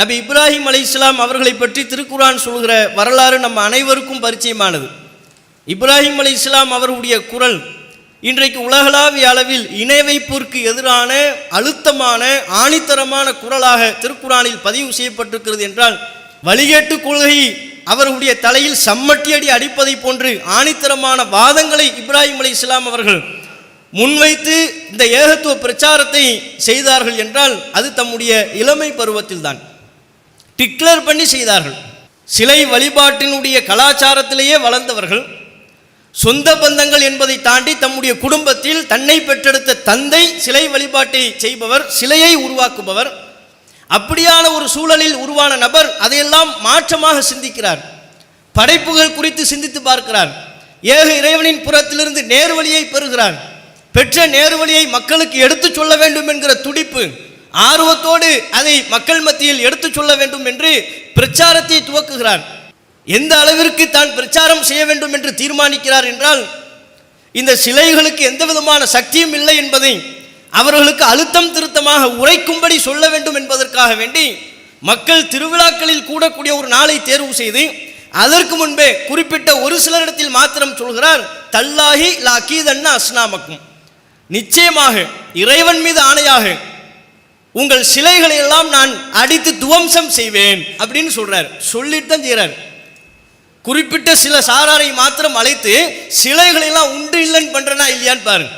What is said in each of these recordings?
நபி இப்ராஹிம் அலி இஸ்லாம் அவர்களை பற்றி திருக்குரான் சொல்கிற வரலாறு நம்ம அனைவருக்கும் பரிச்சயமானது. இப்ராஹிம் அலி இஸ்லாம் அவருடைய குரல் இன்றைக்கு உலகளாவிய அளவில் இணை வைப்பிற்கு எதிரான அழுத்தமான ஆணித்தரமான குரலாக திருக்குரானில் பதிவு செய்யப்பட்டிருக்கிறது என்றால் வழிகேட்டு கொள்கை அவர்களுடைய தலையில் சம்மட்டியடி அடிப்பதை போன்று ஆணித்தரமான வாதங்களை இப்ராஹிம் அலி இஸ்லாம் அவர்கள் முன்வைத்து இந்த ஏகத்துவ பிரச்சாரத்தை செய்தார்கள் என்றால் அது தம்முடைய இளமை பருவத்தில்தான். டிக்ளேர் பண்ணி செய்தார்கள். சிலை வழிபாட்டினுடைய கலாச்சாரத்திலேயே வளர்ந்தவர்கள். சொந்த பந்தங்கள் என்பதை தாண்டி தம்முடைய குடும்பத்தில் தன்னை பெற்றெடுத்த தந்தை சிலை வழிபாட்டை செய்பவர் சிலையை உருவாக்குபவர். அப்படியான ஒரு சூழலில் உருவான நபர் அதையெல்லாம் மாற்றமாக சிந்திக்கிறார். படைப்புகள் குறித்து சிந்தித்து பார்க்கிறார். ஏக இறைவனின் புறத்திலிருந்து நேர்வழியை பெறுகிறார். பெற்ற நேர்வழியை மக்களுக்கு எடுத்துச் சொல்ல வேண்டும் என்கிற துடிப்பு ஆர்வத்தோடு அதை மக்கள் மத்தியில் எடுத்துச் சொல்ல வேண்டும் என்று பிரச்சாரத்தை துவக்குகிறார் எந்த அளவிற்கு தான் பிரச்சாரம் செய்ய வேண்டும் என்று தீர்மானிக்கிறார் என்றால் இந்த சிலைகளுக்கு எந்த விதமான சக்தியும் இல்லை என்பதை அவர்களுக்கு அழுத்தம் திருத்தமாக உரைக்கும்படி சொல்ல வேண்டும் என்பதற்காக வேண்டி மக்கள் திருவிழாக்களில் கூடக்கூடிய ஒரு நாளை தேர்வு செய்து அதற்கு முன்பே குறிப்பிட்ட ஒரு சிலரிடத்தில் மாத்திரம் சொல்கிறார் தல்லாஹி லாக்கீதன்னா அஸ்னாமக்கும். நிச்சயமாக இறைவன் மீது ஆணையாக உங்கள் சிலைகளை எல்லாம் நான் அடித்து துவம்சம் செய்வேன் அப்படின்னு சொல்றார். சொல்லிட்டு தான் செய்கிறார் குறிப்பிட்ட சில சாராரை மாத்திரம் அழைத்து சிலைகளை எல்லாம் உண்டு இல்லைன்னு பண்றனா இல்லையான்னு பாருங்க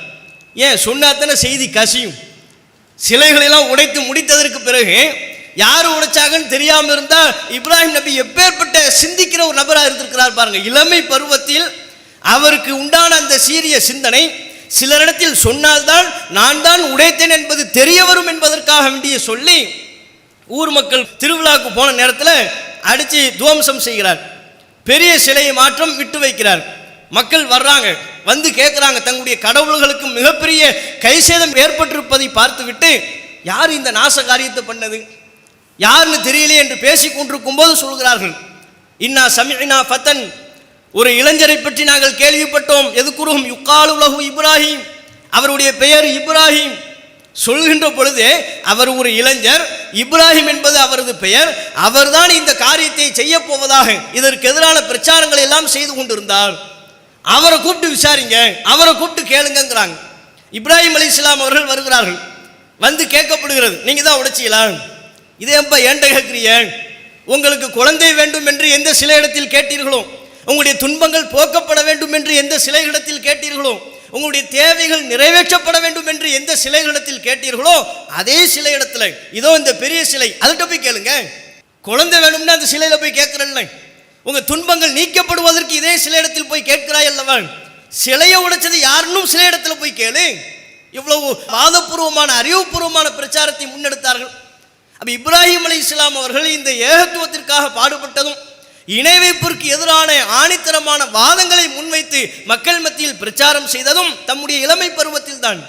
ஏன்? சொன்னாத்தானே செய்தி கசியும். சிலைகளை எல்லாம் உடைத்து முடித்ததற்கு பிறகு யார் உடைச்சாங்கன்னு தெரியாமல் இருந்தால் இப்ராஹிம் நபி எப்பேற்பட்ட சிந்திக்கிற ஒரு நபராக இருந்திருக்கிறார் பாருங்க. இளமை பருவத்தில் அவருக்கு உண்டான அந்த சீரிய சிந்தனை சிலரிடத்தில் சொன்னால்தான் நான் தான் உடைத்தேன் என்பது தெரிய வரும் என்பதற்காக வேண்டிய சொல்லி ஊர் மக்கள் திருவிழாவுக்கு போன நேரத்தில் அடித்து துவம்சம் செய்கிறார். பெரிய சிலையை மாற்றம் விட்டு வைக்கிறார். மக்கள் வர்றாங்க. வந்து கேட்குறாங்க தங்களுடைய கடவுள்களுக்கு மிகப்பெரிய கைசேதம் ஏற்பட்டிருப்பதை பார்த்துவிட்டு யார் இந்த நாச காரியத்தை பண்ணது? யாருன்னு தெரியலையே என்று பேசிக் கொண்டிருக்கும் போது சொல்கிறார்கள். இன்னா சமினா ஃபத்தன் ஒரு இளைஞரை பற்றி நாங்கள் கேள்விப்பட்டோம். எதுக்குருகும் யுக்காலு உலகு இப்ராஹிம். அவருடைய பெயர் இப்ராஹிம். சொல்கின்ற பொழுது அவர் ஒரு இளைஞர். இப்ராஹிம் என்பது அவரது பெயர். அவர்தான் இந்த காரியத்தை செய்ய போவதாக இதற்கு எதிரான பிரச்சாரங்களை எல்லாம் செய்து கொண்டிருந்தார். அவரை கூப்பிட்டு விசாரிங்க. அவரை கூப்பிட்டு கேளுங்கங்கிறாங்க. இப்ராஹிம் அலி இஸ்லாம் அவர்கள் வருகிறார்கள். வந்து கேட்கப்படுகிறது. நீங்க தான் உடைச்சிக்கலாம் இதே எப்ப ஏன்ட கேட்கிறீங்க உங்களுக்கு குழந்தை வேண்டும் என்று எந்த சில இடத்தில் கேட்டீர்களோ? உங்களுடைய துன்பங்கள் போக்கப்பட வேண்டும் என்று எந்த சிலைகளிடத்தில் கேட்டீர்களோ உங்களுடைய தேவைகள் நிறைவேற்றப்பட வேண்டும் என்று எந்த சிலைகளிடத்தில் கேட்டீர்களோ அதே சிலை இடத்துல இதோ இந்த பெரிய சிலை அதுகிட்ட போய் கேளுங்க. குழந்தை வேணும்னா அந்த சிலையில போய் கேட்கிறல்ல உங்க துன்பங்கள் நீக்கப்படுவதற்கு இதே சில இடத்தில் போய் கேட்கிறாய் அல்லவா? சிலையை உடைச்சது யாருன்னும் சில இடத்துல போய் கேளு. இவ்வளவு வாதபூர்வமான அறிவுபூர்வமான பிரச்சாரத்தை முன்னெடுத்தார்கள். அப்ப இப்ராஹிம் அலி இஸ்லாம் அவர்கள் இந்த ஏகத்துவத்திற்காக பாடுபட்டதும் இணை வைப்பிற்கு எதிரான ஆணித்தரமான வாதங்களை முன்வைத்து மக்கள் மத்தியில் பிரச்சாரம் செய்ததும் தம்முடைய இளமை பருவத்தில் தான்